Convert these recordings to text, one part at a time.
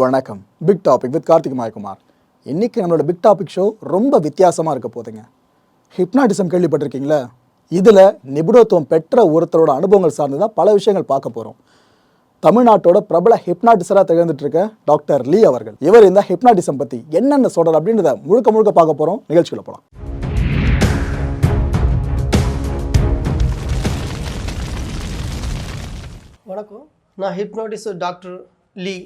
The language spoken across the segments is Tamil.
வணக்கம். Big topic with Karthik Mayakumar. இன்றைக்கி நம்மளோட பிக் டாபிக் ஷோ ரொம்ப வித்தியாசமாக இருக்க போதுங்க ஹிப்னாட்டிசம் கேள்விப்பட்டிருக்கீங்களா? இதில் நிபுணத்துவம் பெற்ற ஒருத்தரோட அனுபவங்கள் சார்ந்து தான் பல விஷயங்கள் பார்க்க போகிறோம் தமிழ்நாட்டோட பிரபல ஹிப்னாட்டிசராக திகழ்ந்துட்டு இருக்க டாக்டர் லீ அவர்கள். இவர் இந்த ஹிப்னாட்டிசம் பற்றி என்னென்ன சொல்கிறார் அப்படின்றத முழுக்க முழுக்க பார்க்க போகிறோம் நிகழ்ச்சிக்குள்ள போகலாம் வணக்கம். நான் ஹிப்னோட்டிஸ் டாக்டர் லீ.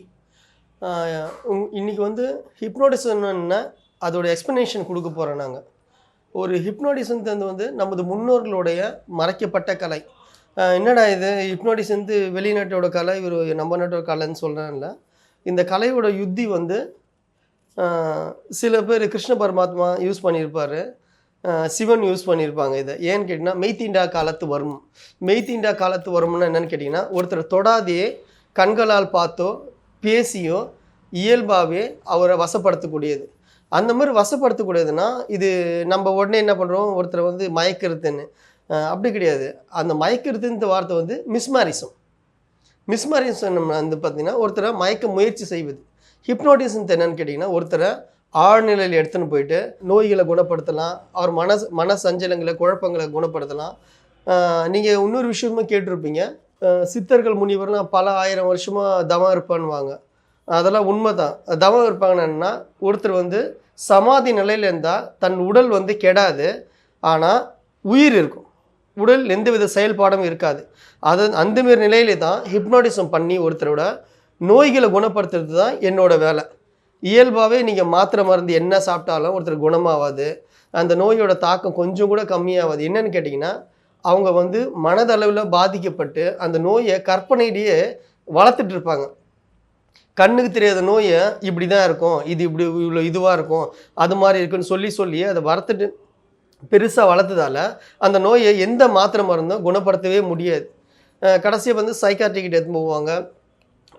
இன்றைக்கி வந்து ஹிப்னோட்டிசம் அதோடய அதோட எக்ஸ்ப்ளனேஷன் கொடுக்க போகிறோம் நாங்கள் ஒரு ஹிப்னோட்டிசம் வந்து நமது முன்னோர்களுடைய மறைக்கப்பட்ட கலை. என்னடா இது? ஹிப்னோட்டிஸ் வந்து வெளிநாட்டோட கலை இவர் நம்ம நாட்டோட கலைன்னு சொல்கிறேன்ல இந்த கலையோட யுத்தி வந்து சில பேர் கிருஷ்ண பரமாத்மா யூஸ் பண்ணியிருப்பார். சிவன் யூஸ் பண்ணியிருப்பாங்க இதை. ஏன்னு கேட்டிங்கன்னா மெய்த்தீண்டா காலத்து வரும். மெய்த்தீண்டா காலத்து வரும்னா என்னன்னு கேட்டிங்கன்னா ஒருத்தர் தொடாதையே கண்களால் பார்த்தோ பேசியோ இயல்பாகவே அவரை வசப்படுத்தக்கூடியது. அந்த மாதிரி வசப்படுத்தக்கூடியதுன்னா இது நம்ம உடனே என்ன பண்ணுறோம் ஒருத்தரை வந்து மயக்கிறதுன்னு. அப்படி கிடையாது. அந்த மயக்கிறதுன்ற வார்த்தை வந்து மிஸ்மாரிசம். மிஸ்மாரிசம் வந்து பார்த்திங்கன்னா ஒருத்தரை மயக்க முயற்சி செய்வது. ஹிப்னோட்டிசம் என்னன்னு கேட்டிங்கன்னா ஒருத்தரை ஆழ்நிலையில் எடுத்துன்னு போயிட்டு நோய்களை குணப்படுத்தலாம் அவர் மன மன சஞ்சலங்களை குழப்பங்களை குணப்படுத்தலாம். நீங்கள் இன்னொரு விஷயமும் கேட்டிருப்பீங்க. சித்தர்கள் முனிவர்லாம் பல ஆயிரம் வருஷமாக தவம் இருப்பான்னுவாங்க. அதெல்லாம் உண்மை தான் தவம் இருப்பாங்கன்னா ஒருத்தர் வந்து சமாதி நிலையில் இருந்தால் தன் உடல் வந்து கெடாது ஆனால் உயிர் இருக்கும். உடல் எந்தவித செயல்பாடும் இருக்காது. அது அந்தமாரி நிலையிலே தான் ஹிப்னோட்டிசம் பண்ணி ஒருத்தரோட நோய்களை குணப்படுத்துறது தான் என்னோட வேலை. இயல்பாகவே நீங்கள் மாத்திரை மருந்து என்ன சாப்பிட்டாலும் ஒருத்தர் குணமாகாது அந்த நோயோட தாக்கம் கொஞ்சம் கூட கம்மியாகாது என்னன்னு கேட்டிங்கன்னா அவங்க வந்து மனதளவில் பாதிக்கப்பட்டு அந்த நோயை கற்பனையிலேயே வளர்த்துட்டு இருப்பாங்க. கண்ணுக்கு தெரியாத நோயை இப்படி தான் இருக்கும். இது இப்படி இவ்வளோ இதுவாக இருக்கும். அது மாதிரி இருக்குன்னு சொல்லி சொல்லி அதை வளர்த்துட்டு பெருசாக வளர்த்ததால அந்த நோயை எந்த மாத்திரை மருந்தும் குணப்படுத்தவே முடியாது. கடைசியாக வந்து சைக்காட்ரிக்கிட்ட எடுத்து போவாங்க.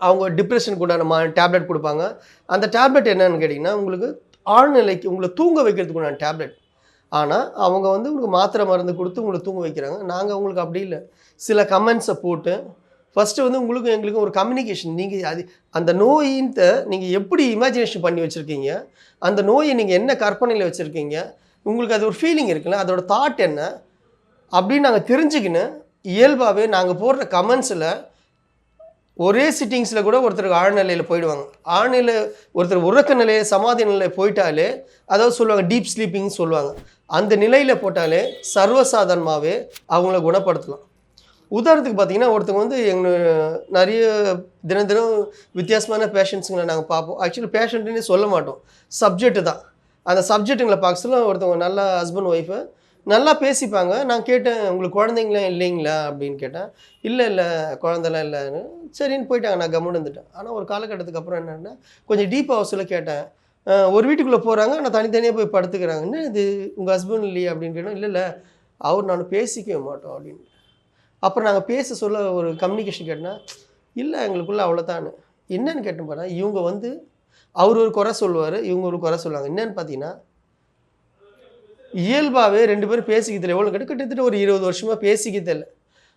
அவங்க டிப்ரெஷனுக்கு உண்டான மா டேப்லெட் கொடுப்பாங்க. அந்த டேப்லெட் என்னன்னு கேட்டிங்கன்னா உங்களுக்கு ஆழ்நிலைக்கு உங்களை தூங்க வைக்கிறதுக்கு உண்டான டேப்லெட் ஆனால் அவங்க வந்து உங்களுக்கு மாத்திரை மருந்து கொடுத்து உங்களை தூங்க வைக்கிறாங்க. நாங்கள் உங்களுக்கு அப்படி இல்லை. சில கமெண்ட்ஸை போட்டு ஃபஸ்ட்டு வந்து உங்களுக்கும் எங்களுக்கும் ஒரு கம்யூனிகேஷன் நீங்கள் அது அந்த நோயின்ட்டு நீங்கள் எப்படி இமேஜினேஷன் பண்ணி வச்சுருக்கீங்க? அந்த நோயை நீங்கள் என்ன கற்பனையில் வச்சுருக்கீங்க? உங்களுக்கு அது ஒரு ஃபீலிங் இருக்குல்ல? அதோட தாட் என்ன? அப்படின்னு நாங்கள் தெரிஞ்சுக்கின்னு இயல்பாகவே நாங்கள் போடுற கமெண்ட்ஸில் ஒரே சிட்டிங்ஸில் கூட ஒருத்தருக்கு ஆழ்நிலையில் போயிடுவாங்க. ஆழ்நிலை ஒருத்தர் உறக்க நிலையை சமாதி நிலையில் போயிட்டாலே அதாவது சொல்லுவாங்க டீப் ஸ்லீப்பிங்னு சொல்லுவாங்க. அந்த நிலையில் போட்டாலே சர்வசாதாரணமாகவே அவங்கள குணப்படுத்தலாம். உதாரணத்துக்கு பார்த்தீங்கன்னா ஒருத்தவங்க வந்து எங்கள் நிறைய தினம் தினம் வித்தியாசமான பேஷண்ட்ஸுங்களை நாங்கள் பார்ப்போம். ஆக்சுவலி பேஷண்ட்டுன்னு சொல்ல மாட்டோம். சப்ஜெக்ட்டு தான். அந்த சப்ஜெக்ட்டுங்களை பார்க்க ஒருத்தவங்க நல்ல ஹஸ்பண்ட் ஒய்ஃபு நல்லா பேசிப்பாங்க. நான் கேட்டேன் உங்களுக்கு குழந்தைங்களாம் இல்லைங்களா? அப்படின்னு கேட்டேன். இல்லை இல்லை குழந்தைலாம் இல்லைன்னு. சரின்னு போயிட்டாங்க. நான் கம்முன்னு இருந்துட்டேன். ஆனால் ஒரு காலகட்டத்துக்கு அப்புறம் என்னென்னா கொஞ்சம் டீப் ஹவுஸில் கேட்டேன். ஒரு வீட்டுக்குள்ளே போகிறாங்க ஆனால் தனித்தனியாக போய் படுத்துக்கிறாங்க. என்ன இது? உங்கள் ஹஸ்பண்ட் இல்லையா? அப்படின்னு கேட்டோம் இல்லை இல்லை. அவர் நான் பேசிக்கவே மாட்டோம். அப்படின்னு. அப்புறம் நாங்கள் பேச சொல்ல ஒரு கம்யூனிகேஷன் கேட்டேன்னா இல்லை எங்களுக்குள்ள அவ்வளோதான் என்னன்னு கேட்டேன் போனால் இவங்க வந்து அவர் ஒரு குறை சொல்லுவார் இவங்க ஒரு குறை சொல்லுவாங்க. என்னன்னு பார்த்தீங்கன்னா இயல்பாகவே ரெண்டு பேரும் பேசிக்கிறதில்ல எவ்வளோ கிட்ட கிட்டத்தட்ட ஒரு இருபது வருஷமாக பேசிக்கிறதில்ல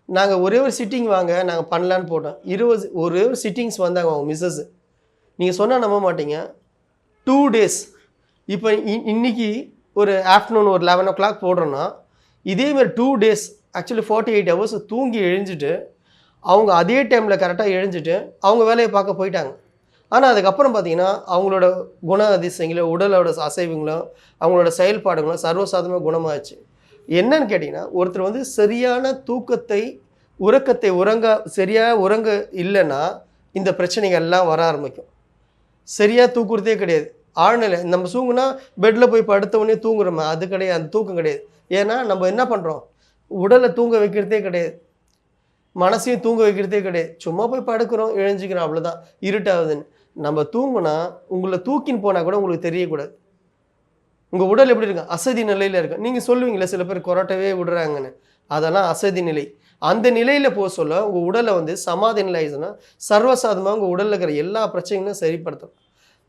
நாங்கள் ஒரே ஒரு சிட்டிங் வாங்க நாங்கள் பண்ணலான்னு போட்டோம். இருபது ஒரே ஒரு சிட்டிங்ஸ் வந்தாங்க அவங்க மிஸ்ஸஸ் நீங்கள் சொன்னால் நம்ப மாட்டீங்க. டூ டேஸ் இப்போ இ- இன்னைக்கு ஒரு ஆஃப்டர்நூன் ஒரு லெவன் ஓ கிளாக் போடுறோன்னா இதேமாதிரி two days actually forty eight hours தூங்கி எழுஞ்சிட்டு அவங்க அதே டைமில் கரெக்டாக எழுஞ்சிட்டு அவங்க வேலையை பார்க்க போயிட்டாங்க. ஆனால் அதுக்கப்புறம் பார்த்தீங்கன்னா அவங்களோட குண அதிசயங்களோ உடலோட அசைவுங்களோ அவங்களோட செயல்பாடுகளோ சர்வசாதாரணமாக குணமாச்சு என்னன்னு கேட்டிங்கன்னா ஒருத்தர் வந்து சரியான தூக்கத்தை உறக்கத்தை உறங்க சரியாக உறங்க இல்லைன்னா இந்த பிரச்சனைகள் எல்லாம் வர ஆரம்பிக்கும். சரியாக தூக்குறதே கிடையாது. ஆழ்நிலை நம்ம தூங்குனா பெட்டில் போய் படுத்த உடனே தூங்குறோமே அது கிடையாது அந்த தூக்கம் கிடையாது. ஏன்னா நம்ம என்ன பண்ணுறோம் உடலை தூங்க வைக்கிறதே கிடையாது. மனசையும் தூங்க வைக்கிறதே கிடையாது. சும்மா போய் படுக்கிறோம் இழைஞ்சிக்கிறோம் அவ்வளோதான் இருட்டாகுதுன்னு நம்ம தூங்குனா உங்களை தூக்கின்னு போனால் கூட உங்களுக்கு தெரியக்கூடாது. உங்கள் உடல் எப்படி இருக்கும்? அசதி நிலையில் இருக்கும். நீங்கள் சொல்லுவீங்களே சில பேர் கொரட்டவே விடுறாங்கன்னு. அதெல்லாம் அசதி நிலை. அந்த நிலையில் போக சொல்ல உங்கள் உடலை வந்து சமாதி நிலை ஆயிடுச்சுன்னா சர்வசாதமாக உங்கள் உடலில் இருக்கிற எல்லா பிரச்சனைகளும் சரிப்படுத்தும்.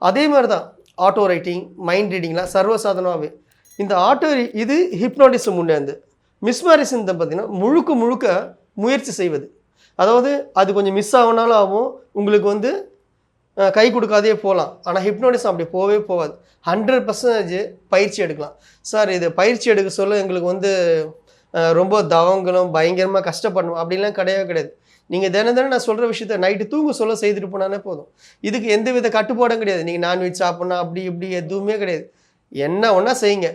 அதே மாதிரி தான் ஆட்டோ ரைட்டிங் மைண்ட் ரீடிங்லாம் சர்வசாதாரணமாகவே இந்த ஆட்டோ இது ஹிப்னாட்டிசம் உண்டு மிஸ்மாரிசம் பார்த்தீங்கன்னா முழுக்க முழுக்க முயற்சி செய்வது. அதாவது அது கொஞ்சம் மிஸ் ஆகினாலும் ஆகும். உங்களுக்கு வந்து கை கொடுக்காதே போகலாம். ஆனால் ஹிப்னோட்டிசம் அப்படி போகவே போகாது. ஹண்ட்ரட் பர்சன்டேஜ் பயிற்சி எடுக்கலாம். சார் இது பயிற்சி எடுக்க சொல்ல எங்களுக்கு வந்து ரொம்ப தவங்களும் பயங்கரமாக கஷ்டப்படணும். அப்படிலாம் கிடையவே கிடையாது. நீங்கள் தினம் தினம் நான் சொல்கிற விஷயத்த நைட்டு தூங்க சொல்ல செய்துட்டு போனாலே போதும். இதுக்கு எந்த வித கட்டுப்பாடும் கிடையாது. நீங்கள் நான்வெஜ் சாப்பிட்ணும் அப்படி இப்படி எதுவுமே கிடையாது. என்ன ஒன்றா செய்யுங்க.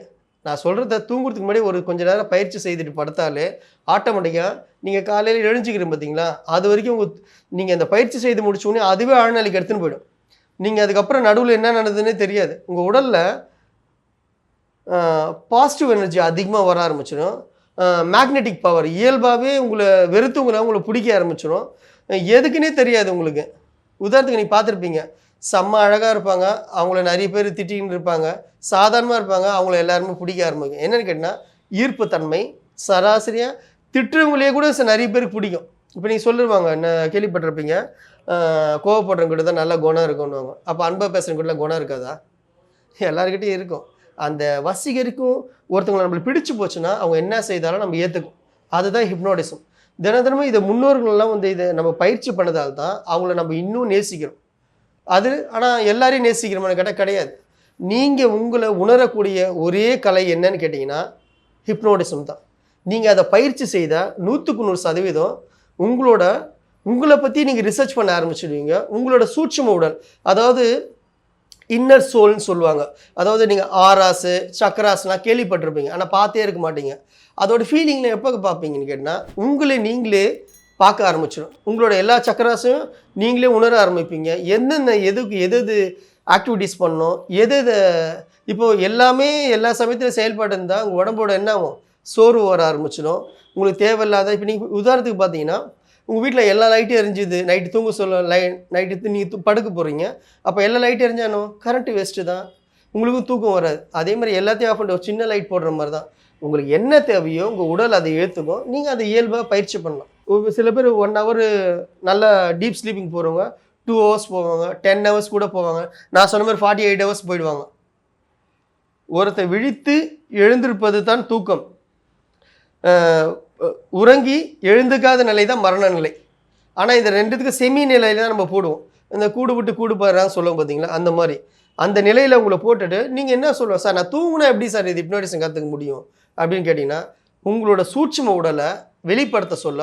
நான் சொல்கிறத தூங்குறதுக்கு முன்னாடி ஒரு கொஞ்ச நேரம் பயிற்சி செய்துட்டு படுத்தாலே ஆட்டோமேட்டிக்காக நீங்கள் காலையில் எழுஞ்சிக்கிறீங்க பார்த்தீங்களா அது வரைக்கும் உங்கள் நீங்கள் அந்த பயிற்சி செய்து முடிச்சோடனே அதுவே ஆழ்நிலைக்கு எடுத்துன்னு போயிடும். நீங்கள் அதுக்கப்புறம் நடுவில் என்ன நடந்ததுன்னே தெரியாது. உங்கள் உடலில் பாசிட்டிவ் எனர்ஜி அதிகமாக வர ஆரம்பிச்சிடும். மேக்னெட்டிக் பவர் இயல்பாகவே உங்களை வெறுத்தவங்களை உங்களை பிடிக்க ஆரம்பிச்சிடும். எதுக்குன்னே தெரியாது உங்களுக்கு. உதாரணத்துக்கு நீங்கள் பார்த்துருப்பீங்க. செம்ம அழகாக இருப்பாங்க. அவங்கள நிறைய பேர் திட்டின்னு இருப்பாங்க. சாதாரணமாக இருப்பாங்க. அவங்கள எல்லாருமே பிடிக்க ஆரம்பிக்கும். என்னென்னு கேட்டால் ஈர்ப்புத்தன்மை சராசரியாக திட்டுறவங்களே கூட நிறைய பேருக்கு பிடிக்கும். இப்போ நீங்கள் சொல்லிடுவாங்க என்ன கேள்விப்பட்டிருப்பீங்க. அஹ் கோவப்படுறவங்கிட்ட தான் நல்லா குணம் இருக்கும்னுவாங்க அப்போ அன்பா பேசுகிறவங்கிட்ட குணம் இருக்காதா? எல்லாருக்கிட்டையும் இருக்கும். அந்த வசீகரிக்கும் ஒருத்தவங்களை நம்மளுக்கு பிடிச்சு போச்சுன்னா அவங்க என்ன செய்தாலும் நம்ம ஏற்றுக்கும் அதுதான் ஹிப்னோடிசம் தினம் தினமும் இதை முன்னோர்கள்லாம் வந்து இதை நம்ம பயிற்சி பண்ணதால் தான் அவங்கள நம்ம இன்னும் நேசிக்கிறோம். அது ஆனால் எல்லாரையும் நேசிக்கிறோம்னு கேட்டால் கிடையாது. நீங்கள் உங்களை உணரக்கூடிய ஒரே கலை என்னன்னு கேட்டிங்கன்னா ஹிப்னோடிசம் தான். நீங்கள் அதை பயிற்சி செய்தால் நூற்றுக்கு நூறு சதவீதம் உங்களோட உங்களை பற்றி நீங்கள் ரிசர்ச் பண்ண ஆரம்பிச்சிடுவீங்க. உங்களோட சூட்சும உடல் அதாவது இன்னர் சோல்னு சொல்லுவாங்க. அதாவது நீங்கள் ஆராசு சக்கராஸ்லாம் கேள்விப்பட்டிருப்பீங்க. ஆனால் பார்த்தே இருக்க மாட்டீங்க. அதோட ஃபீலிங்கில் எப்போ பார்ப்பீங்கன்னு கேட்டால் உங்களை நீங்களே பார்க்க ஆரம்பிச்சிடும் உங்களோட எல்லா சக்கராசையும் நீங்களே உணர ஆரம்பிப்பீங்க. எந்தெந்த எதுக்கு எது எது ஆக்டிவிட்டீஸ் பண்ணணும்? எது எது இப்போது எல்லாமே எல்லா சமயத்திலும் செயல்பாடு இருந்தால் உங்கள் உடம்போட என்ன ஆகும்? சோர்வு வர ஆரம்பிச்சிடும் உங்களுக்கு தேவையில்லாத இப்போ நீங்கள் உதாரணத்துக்கு பார்த்தீங்கன்னா உங்கள் வீட்டில் எல்லா லைட்டும் எரிஞ்சுது. நைட்டு தூங்க சொல்ல லை நைட்டு நீங்கள் படுக்க போகிறீங்க அப்போ எல்லா லைட்டும் எரிஞ்சானோ கரண்ட்டு வேஸ்ட்டு தான். உங்களுக்கும் தூக்கம் வராது. அதே மாதிரி எல்லாத்தையும் ஆஃப் பண்ணிட்டு ஒரு சின்ன லைட் போடுற மாதிரி தான் உங்களுக்கு என்ன தேவையோ உங்கள் உடல் அதை ஏற்றுக்கும் நீங்கள் அதை இயல்பாக பயிற்சி பண்ணலாம். சில பேர் ஒன் ஹவர் நல்ல டீப் ஸ்லீப்பிங் போகிறவங்க டூ ஹவர்ஸ் போவாங்க டென் ஹவர்ஸ் கூட போவாங்க. நான் சொன்ன மாதிரி ஃபார்ட்டி எயிட் ஹவர்ஸ் போயிடுவாங்க. ஒருத்தன் விழித்து எழுந்திருப்பது தான் தூக்கம். உறங்கி எழுந்துக்காத நிலை தான் மரண நிலை. ஆனால் இந்த ரெண்டுத்துக்கு செமி நிலையில தான் நம்ம போடுவோம். இந்த கூடு விட்டு கூடு பாடுறான்னு சொல்லுவோம் பார்த்தீங்களா அந்த மாதிரி. அந்த நிலையில் உங்களை போட்டுட்டு நீங்கள் என்ன சொல்லுவோம் சார் நான் தூங்கினா எப்படி சார் இது ஹிப்னோட்டிசம் கற்றுக்க முடியும்? அப்படின்னு கேட்டிங்கன்னா உங்களோட சூட்சும உடலை வெளிப்படுத்த சொல்ல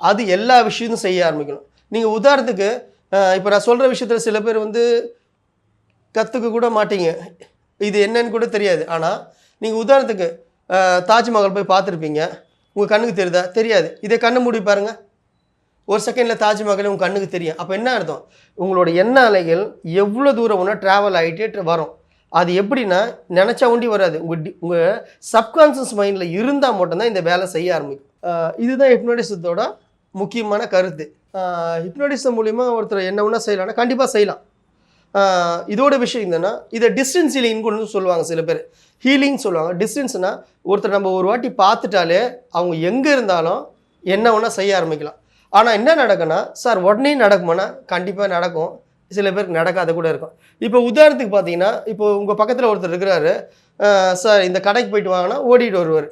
அது எல்லா விஷயத்தையும் செய்ய ஆரம்பிக்கணும். நீங்கள் உதாரணத்துக்கு இப்போ நான் சொல்கிற விஷயத்தில் சில பேர் வந்து கற்றுக்க கூட மாட்டீங்க. இது என்னன்னு கூட தெரியாது. ஆனால் நீங்கள் உதாரணத்துக்கு தாஜ்மஹால் போய் பார்த்துருப்பீங்க. உங்கள் கண்ணுக்கு தெரியுதா தெரியாது. இதை கண்ணை மூடி பாருங்க. ஒரு செகண்டில் தாஜ்மஹால் உங்கள் கண்ணுக்கு தெரியும். அப்போ என்ன அர்த்தம்? உங்களோட எண்ண அலைகள் எவ்வளோ தூரம் ஒன்றா ட்ராவல் ஆகிட்டே வரும். அது எப்படின்னா நினச்சா ஒண்டி வராது. உங்கள் டி உங்கள் சப்கான்சியஸ் மைண்டில் இருந்தால் மட்டும்தான் இந்த வேலை செய்ய ஆரம்பிக்கும். இதுதான் ஹிப்னோடிசத்தோட முக்கியமான கருத்து. ஹிப்னோடிசம் மூலிமா ஒருத்தர் என்ன ஒன்றா செய்யலாம்னா கண்டிப்பாக செய்யலாம். இதோட விஷயம் என்னென்னா இதை டிஸ்டன்ஸ் ஹீலிங் கொண்டு சொல்லுவாங்க சில பேர். ஹீலிங் சொல்லுவாங்க. டிஸ்டன்ஸ்னால் ஒருத்தர் நம்ம ஒரு வாட்டி பார்த்துட்டாலே அவங்க எங்கே இருந்தாலும் என்ன வேணால் செய்ய ஆரம்பிக்கலாம். ஆனால் என்ன நடக்குன்னா சார் உடனே நடக்குமானா? கண்டிப்பாக நடக்கும். சில பேருக்கு நடக்காத கூட இருக்கும். இப்போ உதாரணத்துக்கு பார்த்தீங்கன்னா இப்போ உங்கள் பக்கத்தில் ஒருத்தர் இருக்கிறாரு. சார் இந்த கடைக்கு போயிட்டு வாங்கினா ஓடிட்டு வருவார்.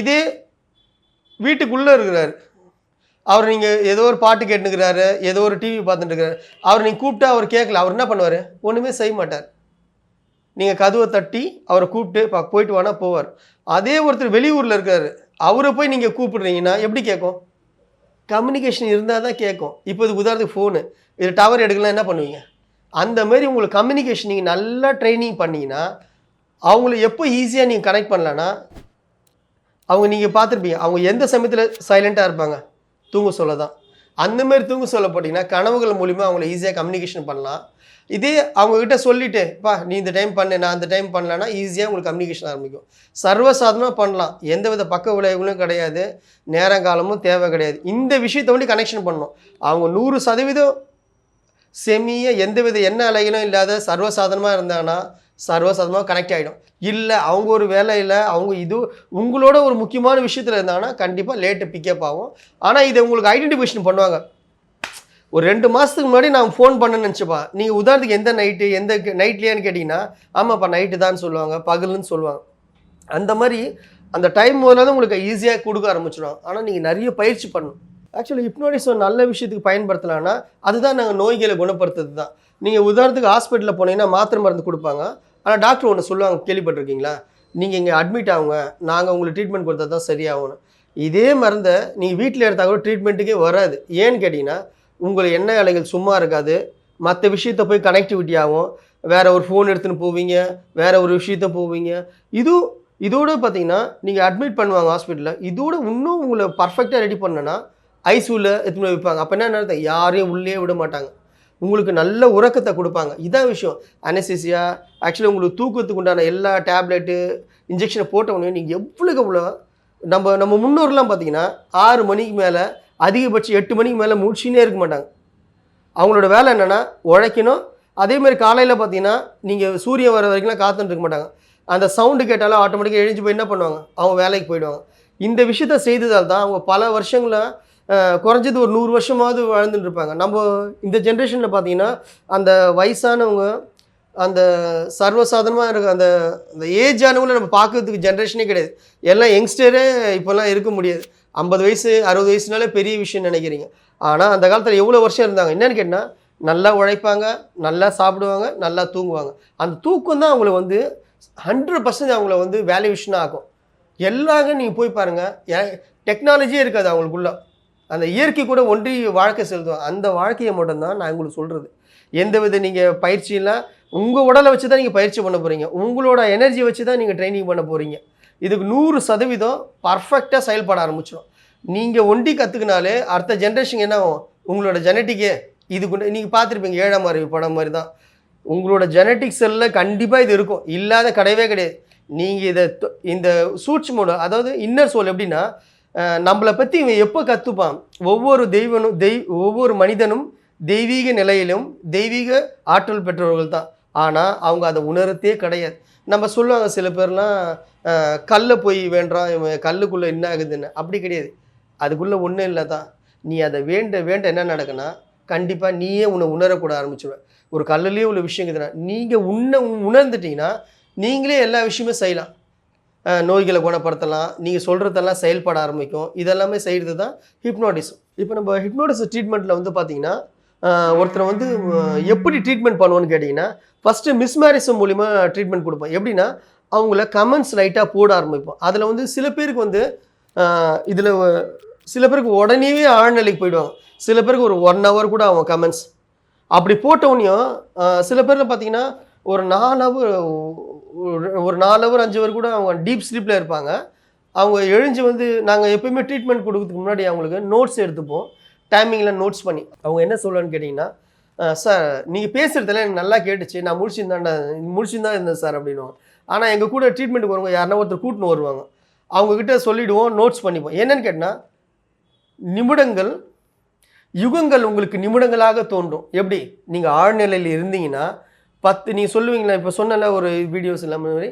இதே வீட்டுக்குள்ளே இருக்கிறாரு. அவர் நீங்கள் ஏதோ ஒரு பாட்டு கேட்டுக்கிறாரு ஏதோ ஒரு டிவி பார்த்துட்டு இருக்கிறாரு அவர் நீங்கள் கூப்பிட்டா அவர் கேட்கல அவர் என்ன பண்ணுவார்? ஒன்றுமே செய்ய மாட்டார். நீங்கள் கதவை தட்டி அவரை கூப்பிட்டு பா போயிட்டு வானா போவார். அதே ஒருத்தர் வெளியூரில் இருக்கார் அவரை போய் நீங்கள் கூப்பிடுறீங்கன்னா எப்படி கேட்கும்? கம்யூனிகேஷன் இருந்தால் தான் கேட்கும் இப்போ இதுக்கு உதாரணத்துக்கு ஃபோனு இது டவர் எடுக்கலாம் என்ன பண்ணுவீங்க? அந்த மாதிரி உங்களுக்கு கம்யூனிகேஷன் நீங்கள் நல்லா ட்ரைனிங் பண்ணிங்கன்னா அவங்கள எப்போ ஈஸியாக நீங்கள் கனெக்ட் பண்ணலன்னா அவங்க நீங்கள் பார்த்துருப்பீங்க. அவங்க எந்த சமயத்தில் சைலண்ட்டாக இருப்பாங்க? தூங்க சொல்ல தான் அந்தமாரி தூங்க சொல்ல போட்டிங்கன்னா கனவுகள் மூலிமா அவங்கள ஈஸியாக கம்யூனிகேஷன் பண்ணலாம். இதே அவங்கக்கிட்ட சொல்லிட்டு பா நீ இந்த டைம் பண்ணு நான் அந்த டைம் பண்ணலன்னா ஈஸியாக உங்களுக்கு கம்யூனிகேஷன் ஆரம்பிக்கும். சர்வசாதாரணமாக பண்ணலாம். எந்த வித பக்க விளைவுகளும் கிடையாது. நேரங்காலமும் தேவை கிடையாது. இந்த விஷயத்தை வந்து கனெக்ஷன் பண்ணணும். அவங்க நூறு சதவீதம் செமியாக எந்த வித என்ன அலைகளும் இல்லாத சர்வசாதனமாக இருந்தாங்கன்னா சர்வசாதமாக கனெக்ட் ஆகிடும் இல்லை அவங்க ஒரு வேலையில் அவங்க இது உங்களோட ஒரு முக்கியமான விஷயத்தில் இருந்தாங்கன்னா கண்டிப்பாக லேட்டு பிக்கப் ஆகும். ஆனால் இதை உங்களுக்கு ஐடென்டிஃபிகேஷன் பண்ணுவாங்க. ஒரு ரெண்டு மாதத்துக்கு முன்னாடி நான் ஃபோன் பண்ண நினச்சிப்பா. நீங்கள் உதாரணத்துக்கு எந்த நைட்டு எந்த நைட்லேயான்னு கேட்டிங்கன்னா ஆமாப்பா நைட்டு தான் சொல்லுவாங்க பகலுன்னு சொல்லுவாங்க. அந்த மாதிரி அந்த டைம் முதல்ல தான் உங்களுக்கு ஈஸியாக கொடுக்க ஆரம்பிச்சிடும். ஆனால் நீங்கள் நிறைய பயிற்சி பண்ணணும். ஆக்சுவலி ஹிப்னோடிஸ் ஒரு நல்ல விஷயத்துக்கு பயன்படுத்தலாம்னா அதுதான் நாங்கள் நோய்களை குணப்படுத்துறது தான். நீங்கள் உதாரணத்துக்கு ஹாஸ்பிட்டலில் போனீங்கன்னா மாத்திரை மருந்து கொடுப்பாங்க. ஆனால் டாக்டர் ஒன்று சொல்லுவாங்க கேள்விப்பட்டிருக்கீங்களா? நீங்கள் இங்கே அட்மிட் ஆகுங்க. நாங்கள் உங்களுக்கு ட்ரீட்மெண்ட் கொடுத்தா தான் சரியாகணும் இதே மருந்தை நீங்கள் வீட்டில் எடுத்தால் கூட ட்ரீட்மெண்ட்டுக்கே வராது. ஏன்னு கேட்டிங்கன்னா உங்களை எண்ணெய் அலைகள் சும்மா இருக்காது. மற்ற விஷயத்த போய் கனெக்டிவிட்டி ஆகும் வேறு ஒரு ஃபோன் எடுத்துன்னு போவீங்க. வேறு ஒரு விஷயத்த போவீங்க. இது இதோட பார்த்தீங்கன்னா நீங்கள் அட்மிட் பண்ணுவாங்க ஹாஸ்பிட்டலில் இதோட இன்னும் உங்களை பர்ஃபெக்டாக ரெடி பண்ணனா ஐசியூவில் எடுத்துன்னு வைப்பாங்க. அப்போ என்ன அர்த்தம் யாரையும் உள்ளே விட மாட்டாங்க. உங்களுக்கு நல்ல உறக்கத்தை கொடுப்பாங்க. இதான் விஷயம். அனசிசியா ஆக்சுவலி உங்களுக்கு தூக்கத்துக்கு உண்டான எல்லா டேப்லெட்டு இன்ஜெக்ஷனை போட்ட உடனே நீங்கள் எவ்வளோக்கு எவ்வளோ நம்ம நம்ம முன்னோர்லாம் பார்த்தீங்கன்னா ஆறு மணிக்கு மேலே அதிகபட்சம் எட்டு மணிக்கு மேலே முடிச்சுனே இருக்க மாட்டாங்க. அவங்களோட வேலை என்னென்னா உழைக்கணும். அதே மாதிரி காலையில் பார்த்தீங்கன்னா நீங்கள் சூரியன் வர வரைக்கும்லாம் காத்துட்டு இருக்க மாட்டாங்க. அந்த சவுண்டு கேட்டாலும் ஆட்டோமேட்டிக்காக எழுந்து போய் என்ன பண்ணுவாங்க? அவங்க வேலைக்கு போயிடுவாங்க. இந்த விஷயத்த செய்ததால் தான் அவங்க பல வருஷங்களில் குறைஞ்சது ஒரு நூறு வருஷமாவது வாழ்ந்துட்டு இருப்பாங்க. நம்ம இந்த ஜென்ரேஷனில் பார்த்தீங்கன்னா அந்த வயசானவங்க அந்த சர்வசாதாரணமாக இருக்க அந்த அந்த ஏஜ் ஆனவங்களை நம்ம பார்க்கறதுக்கு ஜென்ரேஷனே கிடையாது. எல்லாம் யங்ஸ்டரே இப்போல்லாம் இருக்க முடியாது. ஐம்பது வயசு அறுபது வயசுனாலே பெரிய விஷயம் நினைக்கிறீங்க. ஆனால் அந்த காலத்தில் எவ்வளோ வருஷம் இருந்தாங்க? என்னென்னு கேட்டால் நல்லா உழைப்பாங்க நல்லா சாப்பிடுவாங்க நல்லா தூங்குவாங்க. அந்த தூக்கம் தான் அவங்கள வந்து ஹண்ட்ரட் பர்சன்ட் அவங்கள வந்து வேல்யூஷனாக ஆகும். எல்லாங்க நீங்கள் போய் பாருங்கள் டெக்னாலஜியே இருக்காது அவங்களுக்குள்ள. அந்த இயற்கை கூட ஒன்றி வாழ்க்கை செலுத்துவாங்க. அந்த வாழ்க்கையை மட்டும்தான் நான் உங்களுக்கு சொல்கிறது எந்த வித நீங்கள் பயிற்சியெல்லாம் உங்கள் உடலை வச்சு தான் நீங்கள் பயிற்சி பண்ண போகிறீங்க உங்களோட எனர்ஜி வச்சு தான் நீங்கள் ட்ரைனிங் பண்ண போகிறீங்க இதுக்கு நூறு சதவீதம் பர்ஃபெக்டாக செயல்பட ஆரம்பிச்சிடும் நீங்கள் ஒண்டி கற்றுக்கினாலே அடுத்த ஜென்ரேஷன் என்ன ஆகும்? உங்களோட ஜெனட்டிக்கே இதுக்கு நீங்கள் பார்த்துருப்பீங்க ஏழாம் அறிவு படம் மாதிரி தான். உங்களோட ஜெனட்டிக் செல்லில் கண்டிப்பாக இது இருக்கும். இல்லாத கிடையவே கிடையாது. நீங்கள் இதை இந்த இந்த சூட்சுமோட அதாவது இன்னர் சோல் எப்படின்னா நம்மளை பற்றி இவன் எப்போ கற்றுப்பான் ஒவ்வொரு தெய்வனும் தெய் ஒவ்வொரு மனிதனும் தெய்வீக நிலையிலும் தெய்வீக ஆற்றல் பெற்றவர்கள் தான். ஆனால் அவங்க அதை உணரத்தே கிடையாது. நம்ம சொல்லுவாங்க சில பேர்லாம் கல்லை போய் வேண்டாம் இவன் கல்லுக்குள்ளே என்ன ஆகுதுன்னு. அப்படி கிடையாது. அதுக்குள்ளே ஒன்றும் இல்லை தான். நீ அதை வேண்ட வேண்ட என்ன நடக்குன்னா கண்டிப்பாக நீயே உன்னை உணரக்கூட ஆரம்பிச்சிடுவ ஒரு கல்லுலேயே உள்ள விஷயம் இருக்குதுன்னா நீங்கள் உன்னை உணர்ந்துட்டீங்கன்னா நீங்களே எல்லா விஷயமே செய்யலாம். நோய்களை குணப்படுத்தலாம். நீங்கள் சொல்கிறதெல்லாம் செயல்பட ஆரம்பிக்கும். இதெல்லாமே செய்கிறது தான் ஹிப்னோட்டிசம். இப்போ நம்ம ஹிப்னோட்டிஸ் ட்ரீட்மெண்ட்டில் வந்து பார்த்திங்கன்னா ஒருத்தரை வந்து எப்படி ட்ரீட்மெண்ட் பண்ணுவோன்னு கேட்டிங்கன்னா ஃபஸ்ட்டு மிஸ்மேரிசம் மூலிமா ட்ரீட்மெண்ட் கொடுப்போம். எப்படின்னா அவங்கள கமெண்ட்ஸ் லைட்டாக போட ஆரம்பிப்போம். அதில் வந்து சில பேருக்கு வந்து இதில் சில பேருக்கு உடனேவே ஆழ்நிலைக்கு போயிடுவாங்க. சில பேருக்கு ஒரு ஒன் ஹவர் கூட ஆகும் கமெண்ட்ஸ் அப்படி போட்டவுடனேயும் சில பேரில் பார்த்தீங்கன்னா ஒரு நாலு ஹவர் ஒரு நாலு ஹவர் அஞ்சு ஹவர் கூட அவங்க டீப் ஸ்லீப்பில் இருப்பாங்க. அவங்க எழுஞ்சு வந்து நாங்கள் எப்பயுமே ட்ரீட்மெண்ட் கொடுக்கறதுக்கு முன்னாடி அவங்களுக்கு நோட்ஸ் எடுத்துப்போம். டைமிங்கில் நோட்ஸ் பண்ணி. அவங்க என்ன சொல்லுவான்னு கேட்டிங்கன்னா சார் நீங்கள் பேசுகிறதுல எனக்கு நல்லா கேட்டுச்சு. நான் முடிச்சிருந்தாண்டா முடிச்சிருந்தா இருந்தேன் சார்? அப்படின்னுவாங்க. ஆனால் எங்கள் கூட ட்ரீட்மெண்ட்டுக்கு வருவாங்க யாருன்னா ஒருத்தர் கூட்டின்னு வருவாங்க. அவங்கக்கிட்ட சொல்லிவிடுவோம் நோட்ஸ் பண்ணிப்போம். என்னென்னு கேட்டால் நிமிடங்கள் யுகங்கள் உங்களுக்கு நிமிடங்களாக தோன்றும். எப்படி? நீங்கள் ஆழ்நிலையில் இருந்தீங்கன்னா பத்து நீங்கள் சொல்லுவீங்களா? இப்போ சொன்னல ஒரு வீடியோஸ் இல்லாமல் மாதிரி.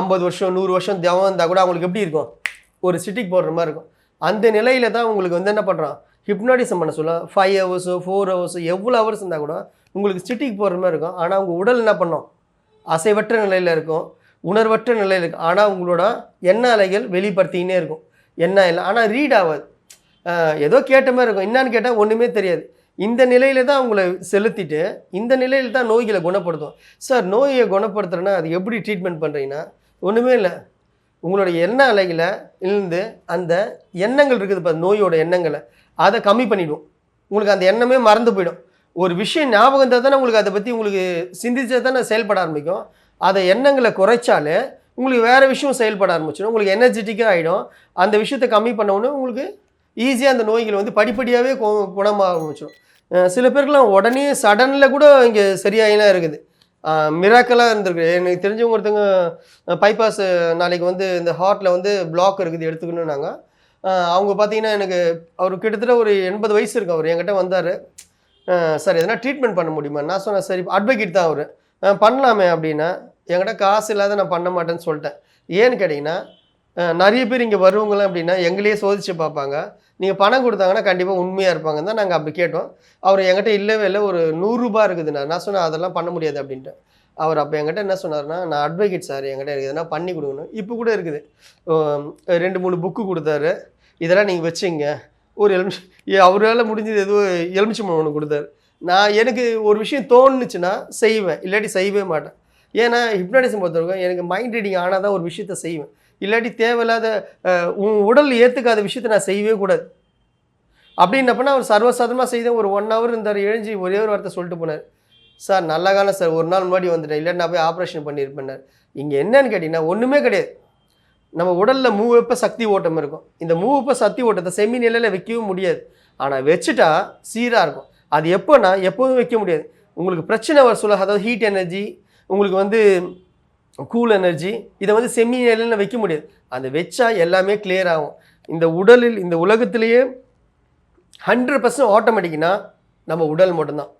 ஐம்பது வருஷம் நூறு வருஷம் தேவம் இருந்தால் கூட அவங்களுக்கு எப்படி இருக்கும்? ஒரு சிட்டிக்கு போடுற மாதிரி இருக்கும். அந்த நிலையில தான் உங்களுக்கு வந்து என்ன பண்ணுறான் ஹிப்னாட்டிசம் பண்ண சொல்ல ஃபைவ் ஹவர்ஸோ ஃபோர் ஹவர்ஸோ எவ்வளோ ஹவர்ஸ் இருந்தால் கூட உங்களுக்கு சிட்டிக்கு போகிற மாதிரி இருக்கும். ஆனால் உங்கள் உடல் என்ன பண்ணும்? அசைவற்ற நிலையில் இருக்கும். உணர்வற்ற நிலையில் இருக்கும் ஆனால் உங்களோட எண்ண அலைகள் வெளிப்படுத்திக்கினே இருக்கும். என்ன இல்லை. ஆனால் ரீட் ஆகாது. ஏதோ கேட்ட மாதிரி இருக்கும். என்னான்னு கேட்டால் ஒன்றுமே தெரியாது. இந்த நிலையில தான் உங்களை செலுத்திட்டு இந்த நிலையில் தான் நோய்களை குணப்படுத்தும். சார் நோயை குணப்படுத்துறேன்னா அது எப்படி ட்ரீட்மெண்ட் பண்ணுறீங்கன்னா ஒன்றுமே இல்லை. உங்களுடைய எண்ண அலைகளை இருந்து அந்த எண்ணங்கள் இருக்குது இப்போ நோயோட எண்ணங்களை அதை கம்மி பண்ணிவிடும் உங்களுக்கு அந்த எண்ணமே மறந்து போயிடும். ஒரு விஷயம் ஞாபகம் இருந்தால் தானே உங்களுக்கு அதை பற்றி உங்களுக்கு சிந்திச்சது தானே செயல்பட ஆரம்பிக்கும். அதை எண்ணங்களை குறைச்சாலே உங்களுக்கு வேறு விஷயம் செயல்பட ஆரம்பிச்சிடும். உங்களுக்கு எனர்ஜெட்டிக்காக ஆகிடும் அந்த விஷயத்தை கம்மி பண்ணவுடனே உங்களுக்கு ஈஸியாக அந்த நோய்கள் வந்து படிப்படியாகவே குணமாக ஆரம்பிச்சிடும் சில பேருக்குலாம் உடனே சடனில் கூட இங்கே சரியாயிலாம் இருக்குது. மிராக்கலாக இருந்திருக்கு. எனக்கு தெரிஞ்சவங்க ஒருத்தங்க பைபாஸ் நாளைக்கு வந்து இந்த ஹார்ட்டில் வந்து பிளாக் இருக்குது எடுத்துக்கணுன்னாங்க அவங்க பார்த்தீங்கன்னா எனக்கு அவர் கிட்டத்தட்ட ஒரு எண்பது வயசு இருக்கு அவர். என்கிட்ட வந்தார். சார் எதனா ட்ரீட்மெண்ட் பண்ண முடியுமா? நான் சொன்னேன் சரி அட்வொகேட் தான் அவர். பண்ணலாமே அப்படின்னா என்கிட்ட காசு இல்லாத நான் பண்ண மாட்டேன்னு சொல்லிட்டேன். ஏன்னு கேட்டிங்கன்னா நிறைய பேர் இங்கே வருவங்களாம் அப்படின்னா எங்களையே சோதிச்சு பார்ப்பாங்க. நீங்கள் பணம் கொடுத்தாங்கன்னா கண்டிப்பாக உண்மையாக இருப்பாங்க தான் நாங்கள் அப்படி கேட்டோம். அவர் என்கிட்ட இல்லவே இல்லை ஒரு நூறுரூபா இருக்குதுண்ணா. நான் சொன்னேன் அதெல்லாம் பண்ண முடியாது அப்படின்ட்டு. அவர் அப்போ என்கிட்ட என்ன சொன்னார்னா நான் அட்வொகேட் சார் என்கிட்ட எனக்கு பண்ணி கொடுக்கணும். இப்போ கூட இருக்குது. ரெண்டு மூணு புக்கு கொடுத்தாரு. இதெல்லாம் நீங்கள் வச்சுங்க. ஒரு எலுமிச்சி அவரால் முடிஞ்சது ஏதோ எலுமிச்சம்பழம் ஒன்று கொடுத்தாரு. நான் எனக்கு ஒரு விஷயம் தோணுச்சுன்னா செய்வேன். இல்லாட்டி செய்யவே மாட்டேன். ஏன்னா ஹிப்னாட்டிசம் பொறுத்தவரைக்கும் எனக்கு மைண்ட் ரீடிங் ஆனால் தான் ஒரு விஷயத்த செய்வேன். இல்லாட்டி தேவையில்லாத உன் உடல் ஏற்றுக்காத விஷயத்த நான் செய்யவே கூடாது. அப்படின்னப்பனா அவர் சர்வசாதாரணமாக செய்த ஒரு ஒன் ஹவர் இருந்தார் எழுஞ்சி ஒரே ஒரு வார்த்தை சொல்லிட்டு போனார். சார் நல்ல காலம் சார். ஒரு நாள் முன்னாடி வந்துட்டேன். இல்லை நான் போய் ஆப்ரேஷன் பண்ணியிருப்பேன்னார் இங்கே என்னன்னு கேட்டிங்கன்னா ஒன்றுமே கிடையாது. நம்ம உடலில் மூவப்ப சக்தி ஓட்டம் இருக்கும். இந்த மூவப்ப சக்தி ஓட்டத்தை செமி நிலையில் வைக்கவும் முடியாது. ஆனால் வச்சுட்டா சீராக இருக்கும். அது எப்போனா எப்போதும் வைக்க முடியாது. உங்களுக்கு பிரச்சனை வர சொல்ல அதாவது ஹீட் எனர்ஜி உங்களுக்கு வந்து கூல் எனர்ஜி இதை வந்து செமி நிலையில் வைக்க முடியாது. அந்த வச்சா எல்லாமே கிளியர் ஆகும். இந்த உடலில் இந்த உலகத்திலேயே ஹண்ட்ரட் பர்சன்ட் ஆட்டோமேட்டிக்னா நம்ம உடல் மட்டும்தான்.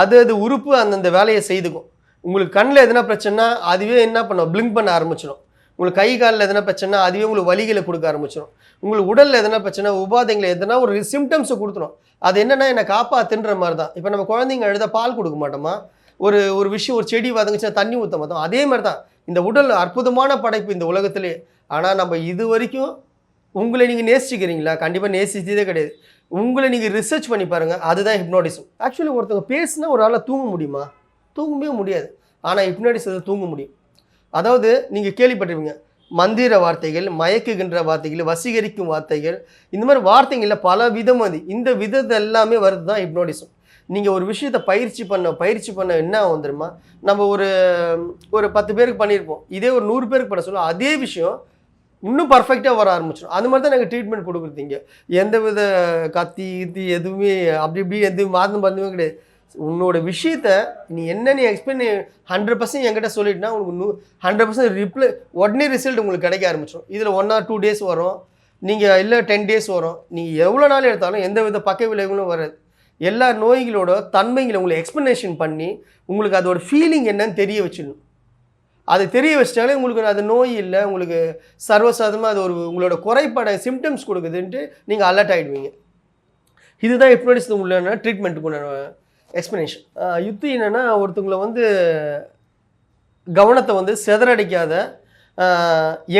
அது அது உறுப்பு அந்தந்த வேலையை செய்துக்கும். உங்களுக்கு கண்ணில் எதனா பிரச்சனைனா அதுவே என்ன பண்ணும்? பிளிங்க் பண்ண ஆரம்பிச்சிடும் உங்களுக்கு கை காலில் எதனா பிரச்சனை அதுவே உங்களுக்கு வலிகளை கொடுக்க ஆரம்பிச்சிடும் உங்களுக்கு உடலில் எதனா பிரச்சனை உபாதைங்களை எதனா ஒரு சிம்டம்ஸை கொடுத்துரும். அது என்னென்னா என்னை காப்பாத்துன்ற மாதிரி தான் இப்போ நம்ம குழந்தைங்க அழுத பால் கொடுக்க மாட்டோமா? ஒரு ஒரு விஷயம் ஒரு செடி வதங்குச்சுன்னா தண்ணி ஊற்ற மாட்டோம். அதே மாதிரி தான் இந்த உடல் அற்புதமான படைப்பு இந்த உலகத்திலே. ஆனால் நம்ம இது வரைக்கும் உங்களை நீங்கள் நேசிக்கிறீங்களா? கண்டிப்பாக நேசிச்சதே கிடையாது. உங்களை நீங்கள் ரிசர்ச் பண்ணி பாருங்கள் அதுதான் ஹிப்னோட்டிசம் ஆக்சுவலி ஒருத்தவங்க பேசினா ஒரு ஆளாக தூங்க முடியுமா? தூங்கவே முடியாது. ஆனால் ஹிப்னோட்டிசத்தில் தூங்க முடியும். அதாவது நீங்கள் கேள்விப்பட்டிருப்பீங்க. மந்திர வார்த்தைகள் மயக்குகின்ற வார்த்தைகள் வசீகரிக்கும் வார்த்தைகள் இந்த மாதிரி வார்த்தைகளில் பல விதம் அது இந்த விதத்தை எல்லாமே வருது தான் ஹிப்னோட்டிசம் நீங்கள் ஒரு விஷயத்தை பயிற்சி பண்ண பயிற்சி பண்ண என்ன ஆகும் தெரியுமா? நம்ம ஒரு ஒரு பத்து பேருக்கு பண்ணியிருப்போம். இதே ஒரு நூறு பேருக்கு பண்ண சொல்ல அதே விஷயம் இன்னும் பர்ஃபெக்டாக வர ஆரம்பிச்சிடும். அந்த மாதிரி தான் நாங்கள் ட்ரீட்மெண்ட் கொடுக்குறீங்க எந்த வித கத்தி இது எதுவுமே அப்படி இப்படி எதுவும் மாதம் பண்ணுவே கிடையாது. உன்னோட விஷயத்த நீ என்ன நீ எக்ஸ்பிளைன் ஹண்ட்ரட் பர்சன்ட் என்கிட்ட சொல்லிட்டுனா உங்களுக்கு நூ ஹண்ட்ரட் பர்சன்ட் ரிப்ளை உடனே ரிசல்ட் உங்களுக்கு கிடைக்க ஆரம்பிச்சிடும். இதில் ஒன் ஆர் டூ டேஸ் வரும். நீங்கள் இல்லை டென் டேஸ் வரும். நீங்கள் எவ்வளோ நாள் எடுத்தாலும் எந்த வித பக்க விளைவுகளும் வராது. எல்லா நோய்களோட தன்மைகளை உங்களை எக்ஸ்ப்ளனேஷன் பண்ணி உங்களுக்கு அதோட ஃபீலிங் என்னன்னு தெரிய வச்சிடணும். அது தெரிய வச்சிட்டாலே உங்களுக்கு அது நோய் இல்லை உங்களுக்கு சர்வசாதமாக அது ஒரு உங்களோட குறைபாட சிம்டம்ஸ் கொடுக்குதுன்ட்டு நீங்கள் அலர்ட் ஆகிடுவீங்க இதுதான் எப்படி உள்ள ட்ரீட்மெண்ட்டுக்கு உண்டான எக்ஸ்ப்ளனேஷன் யுத்தி என்னென்னா ஒருத்தவங்களை வந்து கவனத்தை வந்து சிதறடிக்காத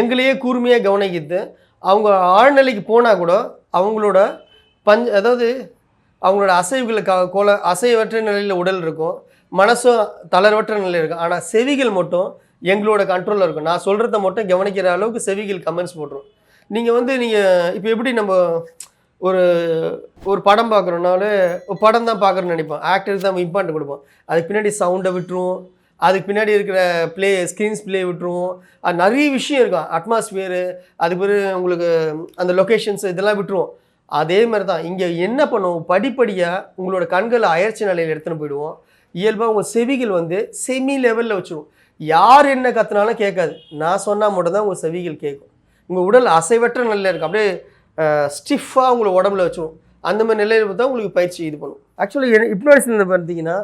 எங்களையே கூர்மையாக கவனிக்கிறது. அவங்க ஆழ்நிலைக்கு போனால் கூட அவங்களோட பஞ்ச் அதாவது அவங்களோட அசைவுகளுக்காக கோல அசைவற்ற நிலையில் உடல் இருக்கும் மனசும் தளர்வற்ற நிலையில் இருக்கும். ஆனால் செவிகள் மட்டும் எங்களோட கண்ட்ரோலில் இருக்கும். நான் சொல்கிறத மட்டும் கவனிக்கிற அளவுக்கு செவிகள் கமெண்ட்ஸ் போட்டுரும். நீங்கள் வந்து நீங்கள் இப்போ எப்படி நம்ம ஒரு ஒரு படம் பார்க்குறோனால படம் தான் பார்க்குறோன்னு நினைப்போம். ஆக்டருக்கு தான் இம்பார்ட்டன்ட் கொடுப்போம். அதுக்கு பின்னாடி சவுண்டை விட்டுருவோம். அதுக்கு பின்னாடி இருக்கிற ப்ளே ஸ்க்ரீன்ஸ் ப்ளே விட்டுருவோம். அது நிறைய விஷயம் இருக்கும். அட்மாஸ்பியரு அதுக்கு பிறகு உங்களுக்கு அந்த லொக்கேஷன்ஸ் இதெல்லாம் விட்டுருவோம். அதே மாதிரி தான் இங்கே என்ன பண்ணுவோம்? படிப்படியாக உங்களோட கண்களை அயற்சி நிலையில் எடுத்துன்னு போயிடுவோம். இயல்பாக உங்கள் செவிகள் வந்து செமி லெவலில் வச்சுருவோம் யார் என்ன கத்துனாலும் கேட்காது. நான் சொன்னால் மட்டும்தான் உங்கள் செவிகள் கேட்கும். உங்கள் உடல் அசைவற்ற நிலையில் இருக்கும் அப்படியே ஸ்டிஃபாக உங்களை உடம்புல வச்சுரும். அந்த மாதிரி நிலையில் தான் உங்களுக்கு பயிற்சி இது பண்ணும். ஆக்சுவலி ஹிப்னோட்டிஸ் பார்த்தீங்கன்னா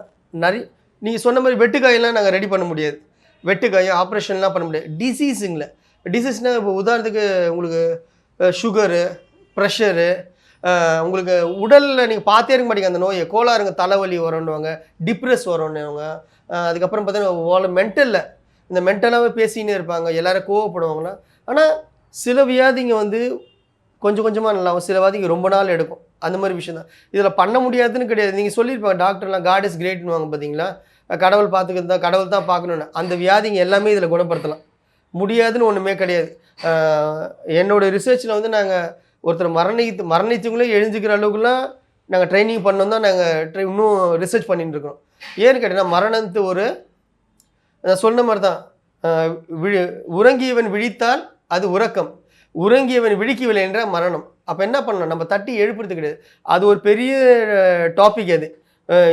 நிறைய நீங்கள் சொன்ன மாதிரி வெட்டுக்காயெல்லாம் நாங்கள் ரெடி பண்ண முடியாது. வெட்டுக்காயம் ஆப்ரேஷன்லாம் பண்ண முடியாது. டிசீஸுங்கள டிசீஸ்னால் இப்போ உதாரணத்துக்கு உங்களுக்கு சுகரு ப்ரெஷரு உங்களுக்கு உடலில் நீங்கள் பார்த்தே இருக்க மாட்டீங்க அந்த நோயை. கோளாறுங்க தலைவலி வரும்னுவாங்க டிப்ரெஸ் வரும்னுவாங்க. அதுக்கப்புறம் பார்த்தீங்கன்னா மென்டலில் இந்த மென்டலாகவே பேசினே இருப்பாங்க எல்லோரும் கோவப்படுவாங்கன்னா. ஆனால் சில வியாதிங்க வந்து கொஞ்சம் கொஞ்சமாக நல்லாகும் சில வியாதிங்க ரொம்ப நாள் எடுக்கும். அந்த மாதிரி விஷயம் தான். இதில் பண்ண முடியாதுன்னு கிடையாது. நீங்கள் சொல்லியிருப்பாங்க டாக்டர்லாம் காட் இஸ் கிரேட்னுவாங்க பார்த்தீங்களா கடவுள் பார்த்துக்கிறது தான் கடவுள் தான் பார்க்கணுன்னு அந்த வியாதிங்க எல்லாமே இதில் குணப்படுத்தலாம். முடியாதுன்னு ஒன்றுமே கிடையாது. என்னோடய என்னோட ரிசர்ச்சில் வந்து நாங்கள் ஒருத்தர் மரணித்து மரணித்தவங்களே எழுஞ்சிக்கிற அளவுக்குலாம் நாங்கள் ட்ரைனிங் பண்ணோம் தான் நாங்கள் ட்ரை இன்னும் ரிசர்ச் பண்ணிட்டு இருக்கோம். ஏன்னு கேட்டிங்கன்னா மரணத்து ஒரு நான் சொன்ன மாதிரி தான் விழி உறங்கியவன் விழித்தால் அது உறக்கம். உறங்கியவன் விழிக்கவில்லை என்ற மரணம். அப்போ என்ன பண்ணணும்? நம்ம தட்டி எழுப்புறது கிடையாது. அது ஒரு பெரிய டாபிக் அது.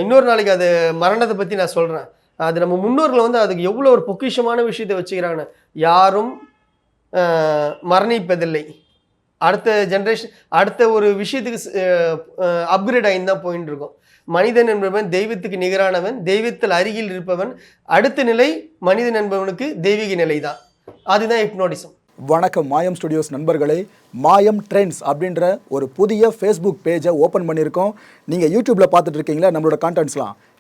இன்னொரு நாளைக்கு அது மரணத்தை பற்றி நான் சொல்கிறேன் அது நம்ம முன்னோர்கள் வந்து அதுக்கு எவ்வளோ ஒரு பொக்கிஷமான விஷயத்தை வச்சுக்கிறாங்க. யாரும் மரணிப்பதில்லை. அடுத்த ஜென்ரேஷன் அடுத்த ஒரு விஷயத்துக்கு அப்கிரேட் ஆகி தான் போயின்னு இருக்கும். மனிதன் என்பவன் தெய்வத்துக்கு நிகரானவன் தெய்வத்தில் அருகில் இருப்பவன். அடுத்த நிலை மனிதன் என்பவனுக்கு தெய்வீக நிலை தான் அதுதான் ஹிப்னோடிசம் வணக்கம் மாயம் ஸ்டுடியோஸ் நண்பர்களே. மாயம் ட்ரெண்ட்ஸ் அப்படின்ற ஒரு புதிய ஃபேஸ்புக் பேஜை ஓப்பன் பண்ணியிருக்கோம். நீங்கள் யூடியூப்பில் பார்த்துட்டு இருக்கீங்களா? நம்மளோட கான்டென்ட்ஸ்லாம்